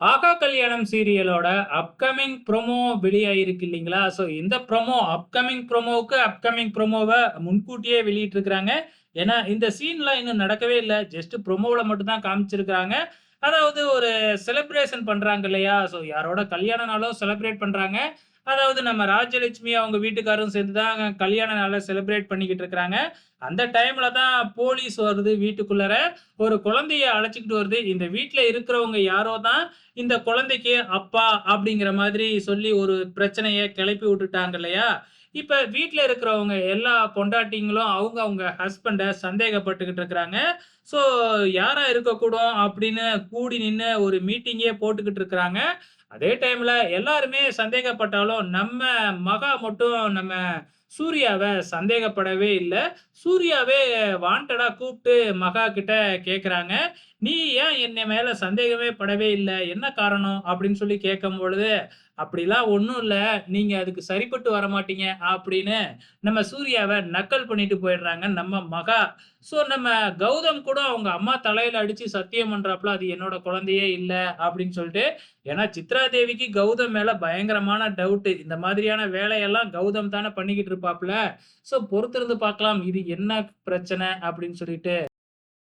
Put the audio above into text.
ஆகா கல்யாணம் சீரியலோட upcoming promo வெளியாயிருக்கு இல்லைங்களா? ஸோ இந்த ப்ரோமோ அப்கமிங் ப்ரொமோவுக்கு அப்கமிங் ப்ரொமோவை முன்கூட்டியே வெளியிட்டிருக்கிறாங்க. ஏன்னா, இந்த சீன்லாம் இன்னும் நடக்கவே இல்லை ஜஸ்ட் ப்ரொமோவில் மட்டும்தான் காமிச்சிருக்கிறாங்க அதாவது ஒரு செலிப்ரேஷன் பண்ணுறாங்க இல்லையா? ஸோ யாரோட கல்யாண நாளும் செலிப்ரேட் பண்ணுறாங்க அதாவது நம்ம ராஜலட்சுமி அவங்க வீட்டுக்காரரும் சேர்ந்து தான் கல்யாண நாளை செலிப்ரேட் பண்ணிக்கிட்டு இருக்கிறாங்க. அந்த டைம்ல தான் போலீஸ் வருது வீட்டுக்குள்ளார. ஒரு குழந்தைய அழைச்சிக்கிட்டு வருது. இந்த வீட்டில் இருக்கிறவங்க யாரோ தான் இந்த குழந்தைக்கு அப்பா அப்படிங்கிற மாதிரி சொல்லி ஒரு பிரச்சனையை கிளப்பி விட்டுட்டாங்க இல்லையா? இப்போ வீட்டில் இருக்கிறவங்க எல்லா பொண்டாட்டிங்களும் அவங்க அவங்க ஹஸ்பண்டை சந்தேகப்பட்டுக்கிட்டு இருக்கிறாங்க. ஸோ யாராக இருக்கக்கூடும் அப்படின்னு கூடி நின்று ஒரு மீட்டிங்கே போட்டுக்கிட்டு இருக்கிறாங்க. அதே டைம்ல எல்லாருமே சந்தேகப்பட்டாலும், நம்ம மகா மட்டும் நம்ம சூர்யாவ சந்தேகப்படவே இல்ல. சூர்யாவே வாண்டடா கூப்பிட்டு மகா கிட்ட கேட்குறாங்க "நீ ஏன் என்ன மேல சந்தேகமே படவே இல்ல? என்ன காரணம்?" அப்படின்னு சொல்லி கேட்கும்பொழுது, "அப்படிலாம் ஒன்றும் இல்ல. நீங்க அதுக்கு சரிப்பட்டு வர மாட்டீங்க அப்படின்னு நம்ம சூர்யாவ நக்கல் பண்ணிட்டு போயிடுறாங்க நம்ம மகா. ஸோ நம்ம கௌதம் கூட அவங்க அம்மா தலையில அடிச்சு சத்தியம் பண்றாப்ல, "அது என்னோட குழந்தையே இல்ல." அப்படின்னு சொல்லிட்டு. ஏன்னா சித்ரா தேவிக்கு கௌதம் மேல பயங்கரமான டவுட்டு. இந்த மாதிரியான வேலையெல்லாம் கௌதம் தானே பண்ணிக்கிட்டு இருப்பாப்ல. ஸோ பொறுத்திருந்து பார்க்கலாம். இது என்ன பிரச்சனை அப்படின்னு சொல்லிட்டு.